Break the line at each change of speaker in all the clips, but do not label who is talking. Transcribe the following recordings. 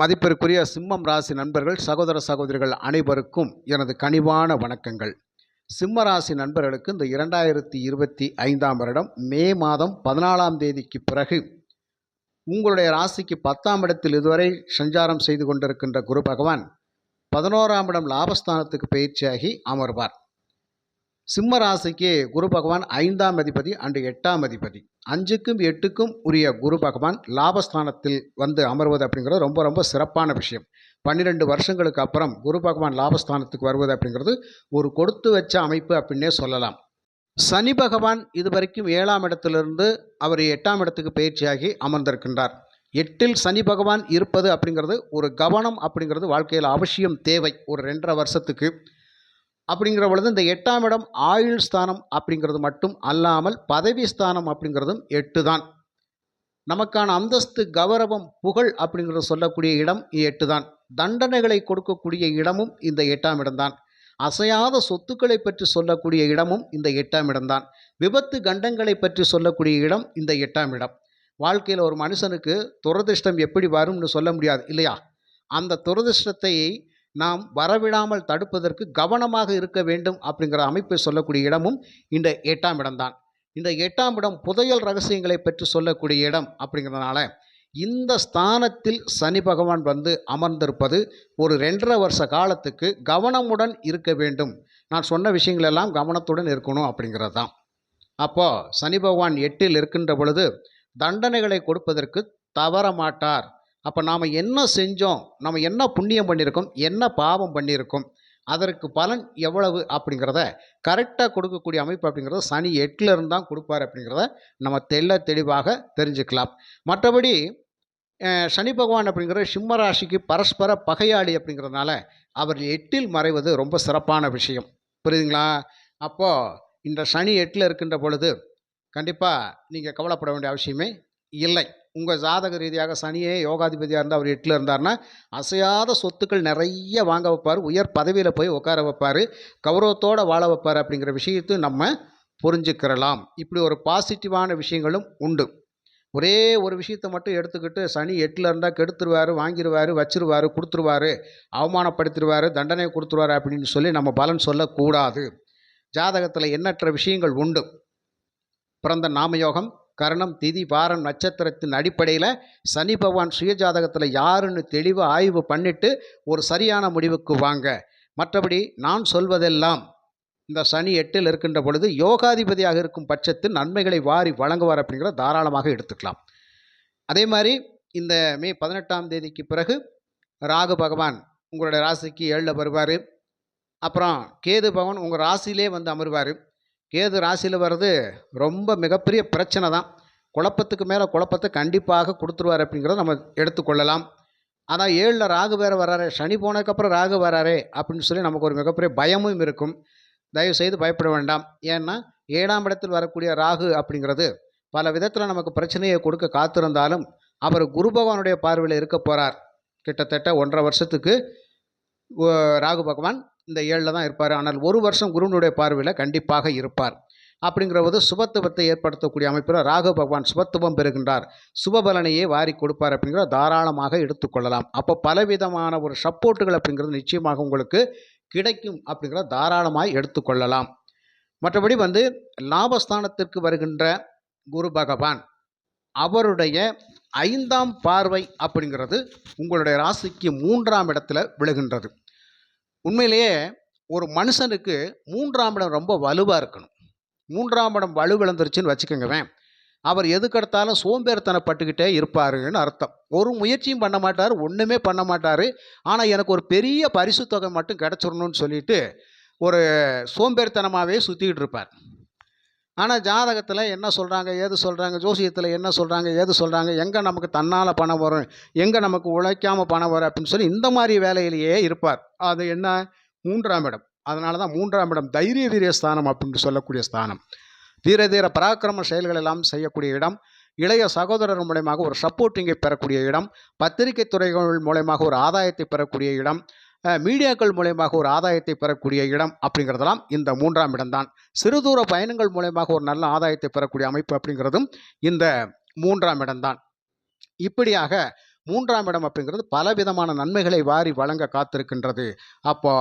மதிப்பிற்குரிய சிம்மம் ராசி நண்பர்கள் சகோதர சகோதரிகள் அனைவருக்கும் எனது கனிவான வணக்கங்கள். சிம்ம ராசி நண்பர்களுக்கு இந்த இரண்டாயிரத்தி இருபத்தி ஐந்தாம் வருடம் மே மாதம் பதினாலாம் தேதிக்கு பிறகு உங்களுடைய ராசிக்கு பத்தாம் இடத்தில் இதுவரை சஞ்சாரம் செய்து கொண்டிருக்கின்ற குரு பகவான் பதினோராம் இடம் லாபஸ்தானத்துக்கு பயிற்சியாகி அமர்வார். சிம்ம ராசிக்கு குரு பகவான் ஐந்தாம் அதிபதி அன்று எட்டாம் அதிபதி. அஞ்சுக்கும் எட்டுக்கும் உரிய குரு பகவான் லாபஸ்தானத்தில் வந்து அமர்வது அப்படிங்கிறது ரொம்ப ரொம்ப சிறப்பான விஷயம். பன்னிரெண்டு வருஷங்களுக்கு அப்புறம் குரு பகவான் லாபஸ்தானத்துக்கு வருவது அப்படிங்கிறது ஒரு கொடுத்து வச்ச அமைப்பு அப்படின்னே சொல்லலாம். சனி பகவான் இது வரைக்கும் ஏழாம் இடத்திலிருந்து அவர் எட்டாம் இடத்துக்கு பயிற்சியாகி அமர்ந்திருக்கின்றார். எட்டில் சனி பகவான் இருப்பது அப்படிங்கிறது ஒரு கவனம் அப்படிங்கிறது வாழ்க்கையில் அவசியம் தேவை. ஒரு ரெண்டரை வருஷத்துக்கு அப்படிங்கிற பொழுது இந்த எட்டாம் இடம் ஆயுள் ஸ்தானம் அப்படிங்கிறது மட்டும் அல்லாமல் பதவி ஸ்தானம் அப்படிங்கிறதும் எட்டு தான் நமக்கான அந்தஸ்து கௌரவம் புகழ் அப்படிங்கிறத சொல்லக்கூடிய இடம் எட்டு தான் தண்டனைகளை கொடுக்கக்கூடிய இடமும் இந்த எட்டாம் இடம்தான். அசையாத சொத்துக்களை பற்றி சொல்லக்கூடிய இடமும் இந்த எட்டாம் இடம்தான். விபத்து கண்டங்களை பற்றி சொல்லக்கூடிய இடம் இந்த எட்டாம் இடம். வாழ்க்கையில் ஒரு மனுஷனுக்கு துரதிர்ஷ்டம் எப்படி வரும்னு சொல்ல முடியாது இல்லையா? அந்த துரதிர்ஷ்டத்தை நாம் வரவிடாமல் தடுப்பதற்கு கவனமாக இருக்க வேண்டும் அப்படிங்கிற அமைப்பை சொல்லக்கூடிய இடமும் இந்த எட்டாம் இடம்தான். இந்த எட்டாம் இடம் புதையல் ரகசியங்களை பற்றி சொல்லக்கூடிய இடம் அப்படிங்கிறதுனால இந்த ஸ்தானத்தில் சனி பகவான் வந்து அமர்ந்திருப்பது ஒரு ரெண்டரை வருஷ காலத்துக்கு கவனமுடன் இருக்க வேண்டும். நான் சொன்ன விஷயங்களெல்லாம் கவனத்துடன் இருக்கணும் அப்படிங்கிறது தான். அப்போது சனி பகவான் எட்டில் இருக்கின்ற பொழுது தண்டனைகளை கொடுப்பதற்கு தவற மாட்டார். அப்போ நாம் என்ன செஞ்சோம்? நம்ம என்ன புண்ணியம் பண்ணியிருக்கோம் என்ன பாவம் பண்ணியிருக்கோம் அதற்கு பலன் எவ்வளவு அப்படிங்கிறத கரெக்டாக கொடுக்கக்கூடிய அமைப்பு அப்படிங்கிறத சனி எட்டில் இருந்து தான் கொடுப்பார் அப்படிங்கிறத நம்ம தெல்ல தெளிவாக தெரிஞ்சுக்கலாம். மற்றபடி சனி பகவான் அப்படிங்கிற சிம்ம ராசிக்கு பரஸ்பர பகையாளி அப்படிங்கிறதுனால அவர் எட்டில் மறைவது ரொம்ப சிறப்பான விஷயம். புரியுதுங்களா? அப்போது இந்த சனி எட்டில் இருக்கின்ற பொழுது கண்டிப்பாக நீங்கள் கவலைப்பட வேண்டிய அவசியமே இல்லை. உங்கள் ஜாதக ரீதியாக சனியே யோகாதிபதியாக இருந்தால் அவர் எட்டில் இருந்தார்னா அசையாத சொத்துக்கள் நிறைய வாங்க வைப்பார். உயர் பதவியில் போய் உட்கார வைப்பார். கௌரவத்தோடு வாழ வைப்பார் அப்படிங்கிற விஷயத்தை நம்ம புரிஞ்சுக்கிறலாம். இப்படி ஒரு பாசிட்டிவான விஷயங்களும் உண்டு. ஒரே ஒரு விஷயத்தை மட்டும் எடுத்துக்கிட்டு சனி எட்டில் இருந்தால் கெடுத்துருவார் வாங்கிடுவார் வச்சிருவார் கொடுத்துருவாரு அவமானப்படுத்திடுவார் தண்டனை கொடுத்துருவாரு அப்படின்னு சொல்லி நம்ம பலன் சொல்லக்கூடாது. ஜாதகத்தில் எண்ணற்ற விஷயங்கள் உண்டு. பிறந்த நாமயோகம் கரணம் திதி வாரம் நட்சத்திரத்தின் அடிப்படையில் சனி பகவான் சுயஜாதகத்தில் யாருன்னு தெளிவாக ஆய்வு பண்ணிட்டு ஒரு சரியான முடிவுக்கு வாங்க. மற்றபடி நான் சொல்வதெல்லாம் இந்த சனி எட்டில் இருக்கின்ற பொழுது யோகாதிபதியாக இருக்கும் பட்சத்தில் நன்மைகளை வாரி வழங்குவார் அப்படிங்கிறத தாராளமாக எடுத்துக்கலாம். அதே மாதிரி இந்த மே பதினெட்டாம் தேதிக்கு பிறகு ராகு பகவான் உங்களுடைய ராசிக்கு ஏழில் வருவார். அப்புறம் கேது பகவான் உங்கள் ராசியிலே வந்து அமருவார். கேது ராசியில் வர்றது ரொம்ப மிகப்பெரிய பிரச்சனை தான். குழப்பத்துக்கு மேலே குழப்பத்தை கண்டிப்பாக கொடுத்துருவார் அப்படிங்கிறத நம்ம எடுத்துக்கொள்ளலாம். ஆனால் ஏழில் ராகு வேறு வராரு சனி போனதுக்கப்புறம் ராகு வராரே அப்படின்னு சொல்லி நமக்கு ஒரு மிகப்பெரிய பயமும் இருக்கும். தயவு செய்து பயப்பட வேண்டாம். ஏன்னா ஏழாம் இடத்தில் வரக்கூடிய ராகு அப்படிங்கிறது பல விதத்தில் நமக்கு பிரச்சனையை கொடுக்க காத்திருந்தாலும் அவர் குரு பகவானுடைய பார்வையில் இருக்க போகிறார் கிட்டத்தட்ட ஒன்றரை வருஷத்துக்கு ராகு பகவான் இந்த ஏழில் தான் இருப்பார். ஆனால் ஒரு வருஷம் குருவனுடைய பார்வையில் கண்டிப்பாக இருப்பார். அப்படிங்கிறபோது சுபத்துவத்தை ஏற்படுத்தக்கூடிய அமைப்பில் ராகு பகவான் சுபத்துவம் பெறுகின்றார். சுபபலனையே வாரி கொடுப்பார் அப்படிங்கிற தாராளமாக எடுத்துக்கொள்ளலாம் அப்போ பலவிதமான ஒரு சப்போர்ட்டுகள் அப்படிங்கிறது நிச்சயமாக உங்களுக்கு கிடைக்கும் அப்படிங்கிற தாராளமாக எடுத்துக்கொள்ளலாம் மற்றபடி வந்து லாபஸ்தானத்திற்கு வருகின்ற குரு பகவான் அவருடைய ஐந்தாம் பார்வை அப்படிங்கிறது உங்களுடைய ராசிக்கு மூன்றாம் இடத்துல விழுகின்றது. உண்மையிலேயே ஒரு மனுஷனுக்கு மூன்றாம் இடம் ரொம்ப வலுவாக இருக்கணும். மூன்றாம் இடம் வலு விழுந்துருச்சுன்னு வச்சுக்கோங்கவேன் அவர் எதுக்கெடுத்தாலும் சோம்பேறித்தனப்பட்டுக்கிட்டே இருப்பாருன்னு அர்த்தம். ஒரு முயற்சியும் பண்ண மாட்டார் ஒன்றுமே பண்ண மாட்டார். ஆனால் எனக்கு ஒரு பெரிய பரிசு தொகை மட்டும் கிடச்சிடணும்னு சொல்லிட்டு ஒரு சோம்பேறித்தனமாகவே சுற்றிக்கிட்டு இருப்பார். ஆனால் ஜாதகத்தில் என்ன சொல்கிறாங்க ஏது சொல்கிறாங்க ஜோசியத்தில் என்ன சொல்கிறாங்க ஏது சொல்கிறாங்க எங்கே நமக்கு தன்னால் பணம் வரும் எங்கே நமக்கு உழைக்காமல் பணம் வரும் அப்படின்னு சொல்லி இந்த மாதிரி வேலையிலேயே இருப்பார். அது என்ன? மூன்றாம் இடம். அதனால தான் மூன்றாம் இடம் தைரிய வீரிய ஸ்தானம் அப்படின்னு சொல்லக்கூடிய ஸ்தானம். தீர தீர பராக்கிரம செயல்கள் எல்லாம் செய்யக்கூடிய இடம். இளைய சகோதரர் மூலயமாக ஒரு சப்போர்ட்டிங்கை பெறக்கூடிய இடம். பத்திரிகை துறைகள் மூலயமாக ஒரு ஆதாயத்தை பெறக்கூடிய இடம். மீடியாக்கள் மூலயமாக ஒரு ஆதாயத்தை பெறக்கூடிய இடம் அப்படிங்கிறதெல்லாம் இந்த மூன்றாம் இடம்தான். சிறுதூர பயணங்கள் மூலயமாக ஒரு நல்ல ஆதாயத்தை பெறக்கூடிய அமைப்பு அப்படிங்கிறதும் இந்த மூன்றாம் இடம்தான். இப்படியாக மூன்றாம் இடம் அப்படிங்கிறது பலவிதமான நன்மைகளை வாரி வழங்க காத்திருக்கின்றது. அப்போ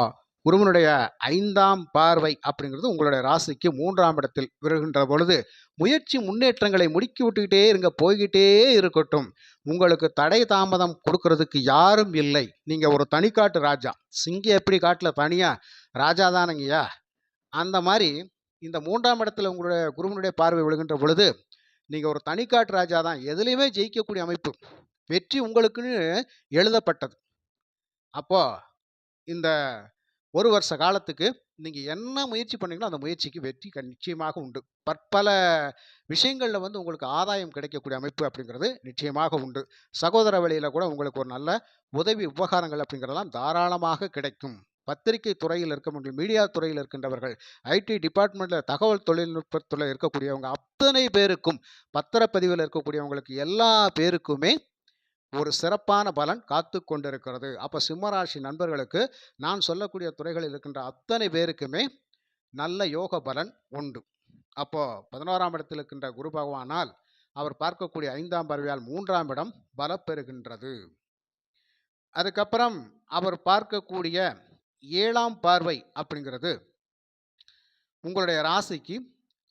குருவனுடைய ஐந்தாம் பார்வை அப்படிங்கிறது உங்களுடைய ராசிக்கு மூன்றாம் இடத்தில் விருகின்ற பொழுது முயற்சி முன்னேற்றங்களை முடுக்கி விட்டுக்கிட்டே இருங்க போய்கிட்டே இருக்கட்டும். உங்களுக்கு தடை தாமதம் கொடுக்கறதுக்கு யாரும் இல்லை. நீங்கள் ஒரு தனிக்காட்டு ராஜா. சிங்கம் எப்படி காட்டில் தனியாக ராஜா தானங்கய்யா? அந்த மாதிரி இந்த மூன்றாம் இடத்துல உங்களுடைய குருவனுடைய பார்வை விழுகின்ற பொழுது நீங்கள் ஒரு தனிக்காட்டு ராஜா தான். எதுலேயுமே ஜெயிக்கக்கூடிய அமைப்பு. வெற்றி உங்களுக்குன்னு எழுதப்பட்டது. அப்போ இந்த ஒரு வருஷ காலத்துக்கு நீங்கள் என்ன முயற்சி பண்ணீங்களோ அந்த முயற்சிக்கு வெற்றி நிச்சயமாக உண்டு. பற்பல விஷயங்களில் வந்து உங்களுக்கு ஆதாயம் கிடைக்கக்கூடிய அமைப்பு அப்படிங்கிறது நிச்சயமாக உண்டு. சகோதர வழியில் கூட உங்களுக்கு ஒரு நல்ல உதவி உபகாரங்கள் அப்படிங்கிறதெல்லாம் தாராளமாக கிடைக்கும். பத்திரிகை துறையில் இருக்க மீடியா துறையில் இருக்கின்றவர்கள் ஐடி டிபார்ட்மெண்ட்டில் தகவல் தொழில்நுட்பத்தில் இருக்கக்கூடியவங்க அத்தனை பேருக்கும் பத்திரப்பதிவில் இருக்கக்கூடியவங்களுக்கு எல்லா பேருக்குமே ஒரு சிறப்பான பலன் காத்து கொண்டிருக்கிறது. அப்போ சிம்மராசி நண்பர்களுக்கு நான் சொல்லக்கூடிய துறைகளில் இருக்கின்ற அத்தனை பேருக்குமே நல்ல யோக பலன் உண்டு. அப்போ பதினோராம் இடத்தில் இருக்கின்ற குரு பகவானால் அவர் பார்க்கக்கூடிய ஐந்தாம் பார்வையால் மூன்றாம் இடம் பலப்பெறுகின்றது அதுக்கப்புறம் அவர் பார்க்கக்கூடிய ஏழாம் பார்வை அப்படிங்கிறது உங்களுடைய ராசிக்கு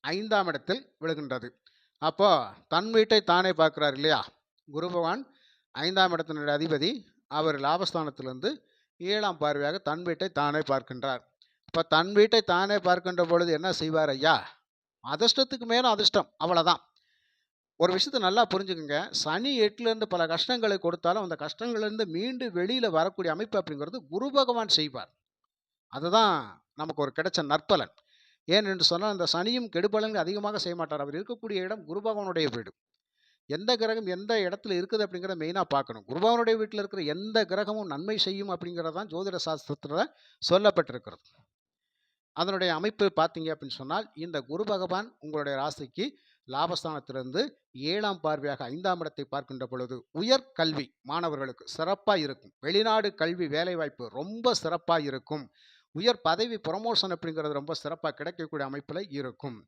ஐந்தாம் இடத்தில் விழுகின்றது. அப்போ தன் வீட்டை தானே பார்க்குறார் இல்லையா? குரு பகவான் ஐந்தாம் இடத்தினுடைய அதிபதி அவர் லாபஸ்தானத்திலிருந்து ஏழாம் பார்வையாக தன் வீட்டை தானே பார்க்கின்றார். இப்போ தன் வீட்டை தானே பார்க்கின்ற பொழுது என்ன செய்வார் ஐயா? அதிர்ஷ்டத்துக்கு மேலும் அதிர்ஷ்டம் அவ்வளோதான் ஒரு விஷயத்தை நல்லா புரிஞ்சுக்கோங்க. சனி எட்டுலேருந்து பல கஷ்டங்களை கொடுத்தாலும் அந்த கஷ்டங்கள்லேருந்து மீண்டு வெளியில் வரக்கூடிய அமைப்பு அப்படிங்கிறது குரு பகவான் செய்வார். அதுதான் நமக்கு ஒரு கிடைச்ச நற்பலன். ஏன் என்று சொன்னால் அந்த சனியும் கெடுபலன்கள் அதிகமாக செய்ய மாட்டார். அவர் இருக்கக்கூடிய இடம் குரு பகவானுடைய வீடு. எந்த கிரகம் எந்த இடத்துல இருக்குது அப்படிங்கிறத மெயினாக பார்க்கணும். குருபவனுடைய வீட்டில் இருக்கிற எந்த கிரகமும் நன்மை செய்யும் அப்படிங்கிறது தான் ஜோதிட சாஸ்திரத்தில் சொல்லப்பட்டிருக்கிறது. அதனுடைய அமைப்பு பார்த்தீங்க அப்படின்னு சொன்னால் இந்த குரு பகவான் உங்களுடைய ராசிக்கு லாபஸ்தானத்திலிருந்து ஏழாம் பார்வையாக ஐந்தாம் இடத்தை பார்க்கின்ற பொழுது உயர் கல்வி மாணவர்களுக்கு சிறப்பாக இருக்கும். வெளிநாடு கல்வி வேலைவாய்ப்பு ரொம்ப சிறப்பாக இருக்கும். உயர் பதவி ப்ரொமோஷன் அப்படிங்கிறது ரொம்ப சிறப்பாக கிடைக்கக்கூடிய அமைப்பில் இருக்கும்.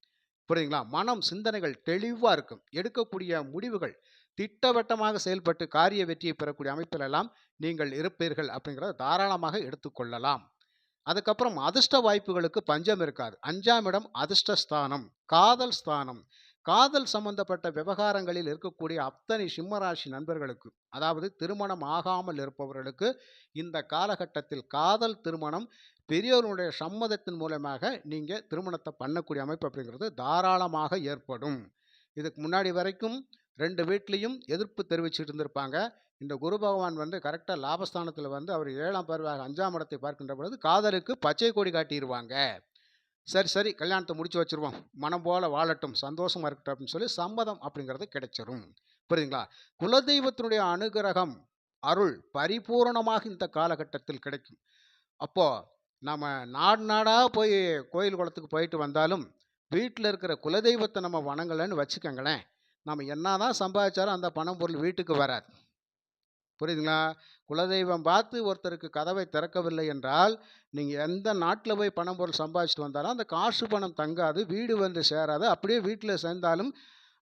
புரியுதுங்களா? மனம் சிந்தனைகள் தெளிவாக இருக்கும். எடுக்கக்கூடிய முடிவுகள் திட்டவட்டமாக செயல்பட்டு காரிய வெற்றியை பெறக்கூடிய அமைப்பிலெல்லாம் நீங்கள் இருப்பீர்கள் அப்படிங்கிறத தாராளமாக எடுத்துக்கொள்ளலாம் அதுக்கப்புறம் அதிர்ஷ்ட வாய்ப்புகளுக்கு பஞ்சம் இருக்காது. அஞ்சாம் இடம் அதிர்ஷ்ட ஸ்தானம் காதல் ஸ்தானம். காதல் சம்பந்தப்பட்ட விவகாரங்களில் இருக்கக்கூடிய அத்தனை சிம்மராசி நண்பர்களுக்கு அதாவது திருமணம் ஆகாமல் இருப்பவர்களுக்கு இந்த காலகட்டத்தில் காதல் திருமணம் பெரியோர்களுடைய சம்மதத்தின் மூலமாக நீங்கள் திருமணத்தை பண்ணக்கூடிய அமைப்பு அப்படிங்கிறது தாராளமாக ஏற்படும். இதுக்கு முன்னாடி வரைக்கும் ரெண்டு வீட்லேயும் எதிர்ப்பு தெரிவிச்சுட்டு இருந்திருப்பாங்க. இந்த குரு பகவான் வந்து கரெக்டாக லாபஸ்தானத்தில் வந்து அவர் ஏழாம் பருவாக அஞ்சாம் இடத்தை பார்க்கின்ற பொழுது காதலுக்கு பச்சை கொடி காட்டிடுவாங்க சரி சரி கல்யாணத்தை முடிச்சு வச்சிருவோம். மனம் போல வாழட்டும் சந்தோஷமாக இருக்கட்டும் அப்படின்னு சொல்லி சம்மதம் அப்படிங்கிறது கிடைச்சிரும். புரியுதுங்களா? குலதெய்வத்தினுடைய அனுகிரகம் அருள் பரிபூரணமாக இந்த காலகட்டத்தில் கிடைக்கும். அப்போது நம்ம நாடு நாடாக போய் கோயில் குளத்துக்கு போயிட்டு வந்தாலும் வீட்டில் இருக்கிற குலதெய்வத்தை நம்ம வணங்கலைன்னு வச்சுக்கோங்களேன். நம்ம என்ன தான் சம்பாதிச்சாலும் அந்த பணம் பொருள் வீட்டுக்கு வராது. புரியுதுங்களா? குலதெய்வம் பார்த்து ஒருத்தருக்கு கதவை திறக்கவில்லை என்றால் நீங்கள் எந்த நாட்டில் போய் பணம் பொருள் சம்பாதிச்சுட்டு வந்தாலும் அந்த காசு பணம் தங்காது வீடு வந்து சேராது அப்படியே வீட்டில் சேர்ந்தாலும்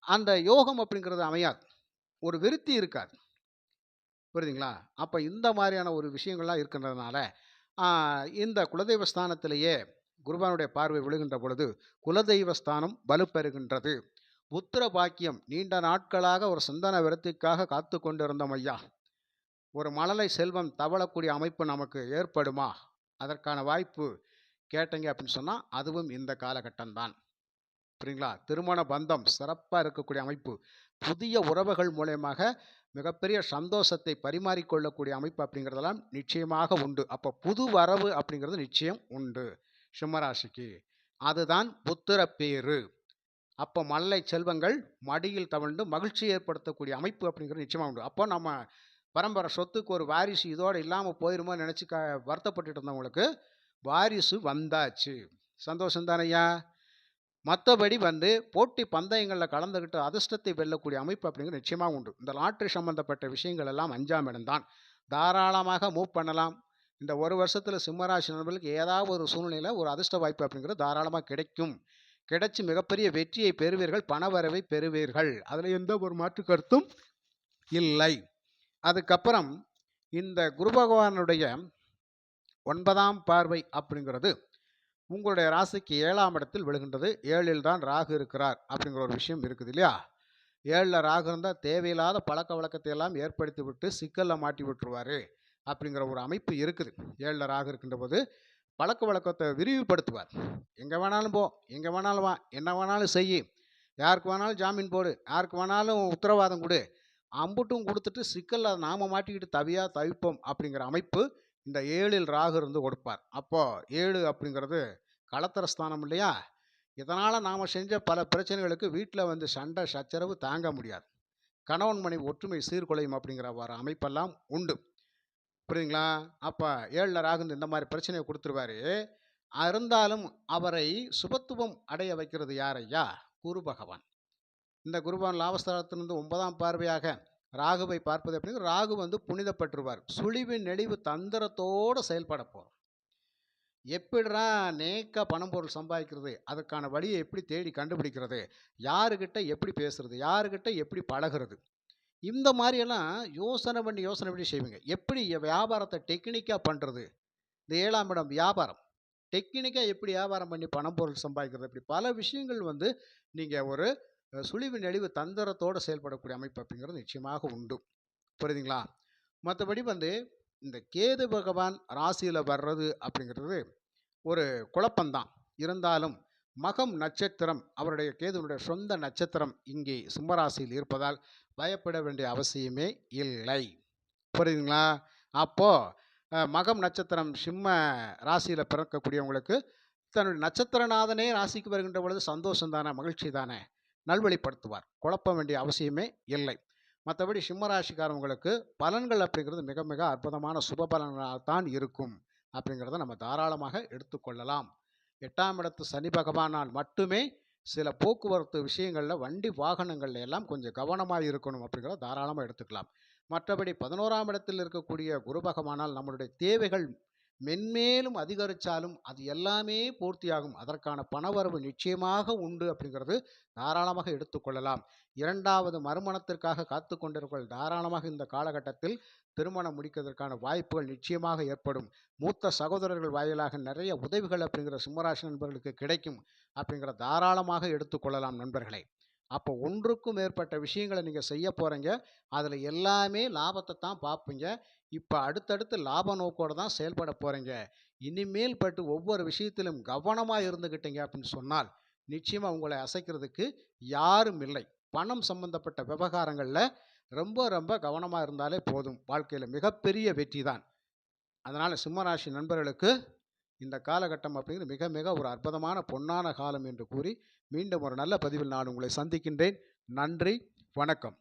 அந்த யோகம் அப்படிங்கிறது அமையாது. ஒரு விருத்தி இருக்காது. புரியுதுங்களா? அப்போ இந்த மாதிரியான ஒரு விஷயங்கள்லாம் இருக்கின்றதுனால இந்த குலதெய்வ ஸ்தானத்திலேயே குருபானுடைய பார்வை விழுகின்ற பொழுது குலதெய்வ ஸ்தானம் வலுப்பெறுகின்றது. புத்திர பாக்கியம் நீண்ட நாட்களாக ஒரு சிந்தன விருத்திக்காக காத்து கொண்டிருந்தோம் ஐயா. ஒரு மழலை செல்வம் தவழக்கூடிய அமைப்பு நமக்கு ஏற்படுமா? அதற்கான வாய்ப்பு கேட்டீங்க அப்படின்னு சொன்னால் அதுவும் இந்த காலகட்டம்தான். சரிங்களா திருமண பந்தம் சிறப்பாக இருக்கக்கூடிய அமைப்பு. புதிய உறவுகள் மூலயமாக மிகப்பெரிய சந்தோஷத்தை பரிமாறிக்கொள்ளக்கூடிய அமைப்பு அப்படிங்கிறதெல்லாம் நிச்சயமாக உண்டு. அப்போ புது வரவு அப்படிங்கிறது நிச்சயம் உண்டு. சிம்மராசிக்கு. அதுதான் புத்திர பேரு அப்போ மல்லை செல்வங்கள் மடியில் தவழ்ந்து மகிழ்ச்சி ஏற்படுத்தக்கூடிய அமைப்பு அப்படிங்கிறது நிச்சயமாக உண்டு. அப்போ நம்ம பரம்பரை சொத்துக்கு ஒரு வாரிசு இதோடு இல்லாமல் போயிருமோ நினச்சி க வருத்தப்பட்டுட்டு இருந்தவங்களுக்கு வாரிசு வந்தாச்சு. சந்தோஷம் தானையா மற்றபடி வந்து போட்டி பந்தயங்களில் கலந்துக்கிட்டு அதிர்ஷ்டத்தை வெல்லக்கூடிய அமைப்பு அப்படிங்கிறது நிச்சயமாக உண்டு. இந்த லாட்ரி சம்பந்தப்பட்ட விஷயங்கள் எல்லாம் அஞ்சாம் இடம்தான் தாராளமாக மூவ் பண்ணலாம். இந்த ஒரு வருஷத்தில் சிம்மராசி நண்பர்களுக்கு ஏதாவது ஒரு சூழ்நிலையில் ஒரு அதிர்ஷ்ட வாய்ப்பு அப்படிங்கிறது தாராளமாக கிடைக்கும். கிடைச்சி மிகப்பெரிய வெற்றியை பெறுவீர்கள் பணவரவை பெறுவீர்கள். அதில் எந்த ஒரு மாற்று கருத்தும் இல்லை. அதுக்கப்புறம் இந்த குரு பகவானுடைய ஒன்பதாம் பார்வை அப்படிங்கிறது உங்களுடைய ராசிக்கு ஏழாம் இடத்தில் விழுகின்றது. ஏழில் தான் ராகு இருக்கிறார் அப்படிங்கிற ஒரு விஷயம் இருக்குது இல்லையா? ஏழில் ராகு இருந்தால் தேவையில்லாத பழக்க வழக்கத்தை எல்லாம் ஏற்படுத்தி விட்டு சிக்கலில் மாட்டி விட்டுருவார் அப்படிங்கிற ஒரு அமைப்பு இருக்குது. ஏழில் ராகு இருக்கின்ற போது பழக்க வழக்கத்தை விரிவுபடுத்துவார். எங்கே வேணாலும் போ எங்கே வேணாலும் வா என்ன வேணாலும் செய் யாருக்கு வேணாலும் ஜாமீன் போடு யாருக்கு வேணாலும் உத்தரவாதம் கொடு அம்புட்டும் கொடுத்துட்டு சிக்கலில் நாம் மாட்டிக்கிட்டு தவியாக தவிப்போம் அப்படிங்கிற அமைப்பு இந்த ஏழில் ராகு இருந்து கொடுப்பார். அப்போது ஏழு அப்படிங்கிறது களத்திர ஸ்தானம் இல்லையா? இதனால் நாம் செஞ்ச பல பிரச்சனைகளுக்கு வீட்டில் வந்து சண்டை சச்சரவு தாங்க முடியாது. கணவன் மனைவி ஒற்றுமை சீர்குலையும் அப்படிங்கிற வர அமைப்பெல்லாம் உண்டு. புரியுதுங்களா? அப்போ ஏழில் ராகுந்து இந்த மாதிரி பிரச்சனையை கொடுத்துருவாரு. இருந்தாலும் அவரை சுபத்துவம் அடைய வைக்கிறது யார் ஐயா? குரு பகவான். இந்த குருபகவான் லாபஸ்தானத்திலிருந்து ஒன்பதாம் பார்வையாக ராகுவை பார்ப்பது அப்படிங்கிற ராகு வந்து புனிதப்பட்டுருவார். சுழிவின் நெளிவு தந்திரத்தோடு செயல்பட போகிறோம் எப்படிடா நேக்க பணம் பொருள் சம்பாதிக்கிறது அதுக்கான வழியை எப்படி தேடி கண்டுபிடிக்கிறது யாருக்கிட்ட எப்படி பேசுறது யாருக்கிட்ட எப்படி பழகிறது? இந்த மாதிரியெல்லாம் யோசனை பண்ணி யோசனை பண்ணி செய்வீங்க. எப்படி வியாபாரத்தை டெக்னிக்காக பண்ணுறது இந்த ஏழாம் இடம் வியாபாரம். டெக்னிக்காக எப்படி வியாபாரம் பண்ணி பணம் பொருள் சம்பாதிக்கிறது? இப்படி பல விஷயங்கள் வந்து நீங்கள் ஒரு சுழிவு நெளிவு தந்திரத்தோடு செயல்படக்கூடிய அமைப்பு அப்படிங்கிறது நிச்சயமாக உண்டு. புரியுதுங்களா? மற்றபடி வந்து இந்த கேது பகவான் ராசியில் வர்றது அப்படிங்கிறது ஒரு குழப்பம்தான். இருந்தாலும் மகம் நட்சத்திரம் அவருடைய கேதுனுடைய சொந்த நட்சத்திரம் இங்கே சிம்மராசியில் இருப்பதால் பயப்பட வேண்டிய அவசியமே இல்லை. புரியுதுங்களா? அப்போது மகம் நட்சத்திரம் சிம்ம ராசியில் பிறக்கக்கூடியவங்களுக்கு தன்னுடைய நட்சத்திரநாதனே ராசிக்கு வருகின்ற பொழுது சந்தோஷம் தானே மகிழ்ச்சி தானே நல்வழிப்படுத்துவார். குழப்ப வேண்டிய அவசியமே இல்லை. மற்றபடி சிம்மராசிக்காரவங்களுக்கு பலன்கள் அப்படிங்கிறது மிக மிக அற்புதமான சுப பலன்களாக தான் இருக்கும். அப்படிங்கிறத நம்ம தாராளமாக எடுத்துக்கொள்ளலாம் எட்டாம் இடத்து சனி பகவானால் மட்டுமே சில போக்குவரத்து விஷயங்களில் வண்டி வாகனங்கள்ல எல்லாம் கொஞ்சம் கவனமாக இருக்கணும் அப்படிங்கிறத தாராளமாக எடுத்துக்கலாம். மற்றபடி பதினோராம் இடத்தில் இருக்கக்கூடிய குரு பகவானால் நம்மளுடைய தேவைகள் மென்மேலும் அதிகரித்தாலும் அது எல்லாமே பூர்த்தியாகும். அதற்கான பணவரவு நிச்சயமாக உண்டு அப்படிங்கிறது தாராளமாக எடுத்துக்கொள்ளலாம் இரண்டாவது மறுமணத்திற்காக காத்து கொண்டிருப்பவர்கள் தாராளமாக இந்த காலகட்டத்தில் திருமணம் முடிக்கிறதற்கான வாய்ப்புகள் நிச்சயமாக ஏற்படும். மூத்த சகோதரர்கள் வாயிலாக நிறைய உதவிகள் அப்படிங்கிற சிம்மராசி நண்பர்களுக்கு கிடைக்கும் அப்படிங்கிற தாராளமாக எடுத்துக்கொள்ளலாம் நண்பர்களே. அப்போ ஒன்றுக்கும் மேற்பட்ட விஷயங்களை நீங்கள் செய்ய போகிறீங்க அதில் எல்லாமே லாபத்தை தான் பார்ப்பீங்க இப்போ அடுத்தடுத்து லாப நோக்கோடு தான் செயல்பட போகிறீங்க இனிமேல் பட்டு ஒவ்வொரு விஷயத்திலும் கவனமாக இருந்துக்கிட்டீங்க அப்படின்னு சொன்னால் நிச்சயமாக உங்களை அசைக்கிறதுக்கு யாரும் இல்லை. பணம் சம்பந்தப்பட்ட விவகாரங்களில் ரொம்ப ரொம்ப கவனமாக இருந்தாலே போதும். வாழ்க்கையில் மிகப்பெரிய வெற்றி தான் அதனால் சிம்மராசி நண்பர்களுக்கு இந்த காலகட்டம் அப்படிங்கிறது மிக மிக ஒரு அற்புதமான பொன்னான காலம் என்று கூறி மீண்டும் ஒரு நல்ல பதிவில் நான் உங்களை சந்திக்கின்றேன். நன்றி. வணக்கம்.